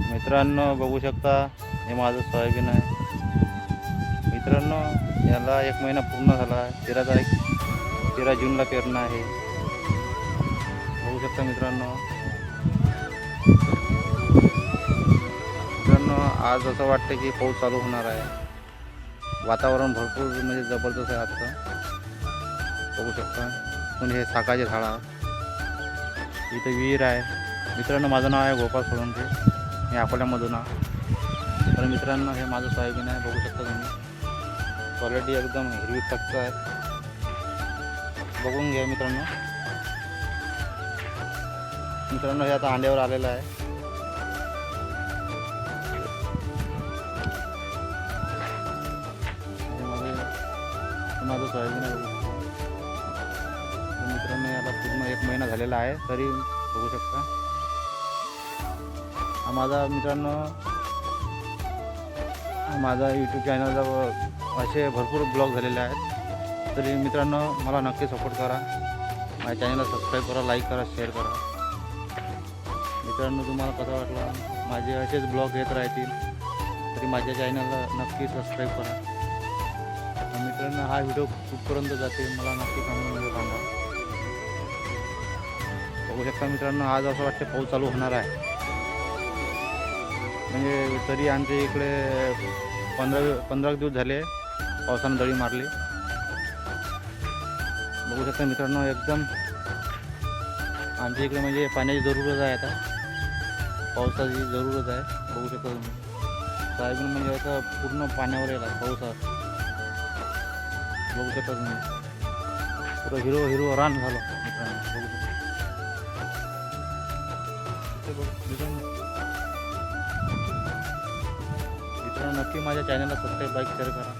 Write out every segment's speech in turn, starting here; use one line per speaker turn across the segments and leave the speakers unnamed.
मित्रांनो बघू शकता हे माझं सोयाबीन आहे. मित्रांनो याला एक महिना पूर्ण झाला आहे. तेरा तारीख तेरा जूनला पेरणं आहे. बघू शकता मित्रांनो. मित्रांनो आज असं वाटतं की पाऊस चालू होणार आहे. वातावरण भरपूर म्हणजे जबरदस्त आहे आजचं. बघू शकता. पण हे साकाचे झाडं. इथं विहीर आहे. मित्रांनो माझं नाव आहे गोपाळ सोळंके. हे अकोल्यामधून. तर मित्रांनो हे माझं सोयाबीन आहे बघू शकता तुम्ही. क्वालिटी एकदम हिरवी थक्क आहे. बघून घ्या मित्रांनो. मित्रांनो हे आता अंड्यावर आलेलं आहे. माझं सोयाबीन आहे मित्रांनो याला पूर्ण एक महिना झालेला आहे तरी बघू शकता. हा माझा मित्रांनो माझा यूट्यूब चॅनलला असे भरपूर ब्लॉग झालेले आहेत. तरी मित्रांनो मला नक्की सपोर्ट करा. माझ्या चॅनलला सबस्क्राईब करा लाईक करा शेअर करा. मित्रांनो तुम्हाला कसं वाटलं? माझे असेच ब्लॉग येत राहतील तरी माझ्या चॅनलला नक्की सबस्क्राईब करा. मित्रांनो हा व्हिडिओ कुठपर्यंत जाते मला नक्की सांगून सांगा. बघू शकता मित्रांनो आज असं वाटतं पाऊस चालू होणार आहे. म्हणजे तरी आमच्या इकडे पंधरा पंधरा दिवस झाले पावसानं दळी मारली. बघू शकता मित्रांनो एकदम आमच्या इकडे म्हणजे पाण्याची जरूरत आहे आता. पावसाची जरूरच आहे बघू शकता तुम्ही. सोयाबीन म्हणजे असं पूर्ण पाण्यावर येतात पावसात. बघू शकता तुम्ही. पुरं हिरो हिरो रान झालं मित्रांनो बघू शकता. मित्रांनो नक्की माझ्या चॅनलला सबस्क्राईब लाईक शेअर करा.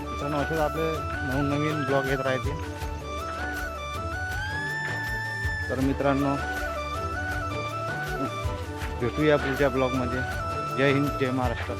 मित्रांनो असेच आपले नवीन नवीन ब्लॉग येत राहायचे तर मित्रांनो भेटूया पुढच्या ब्लॉगमध्ये जय हिंद जय महाराष्ट्र.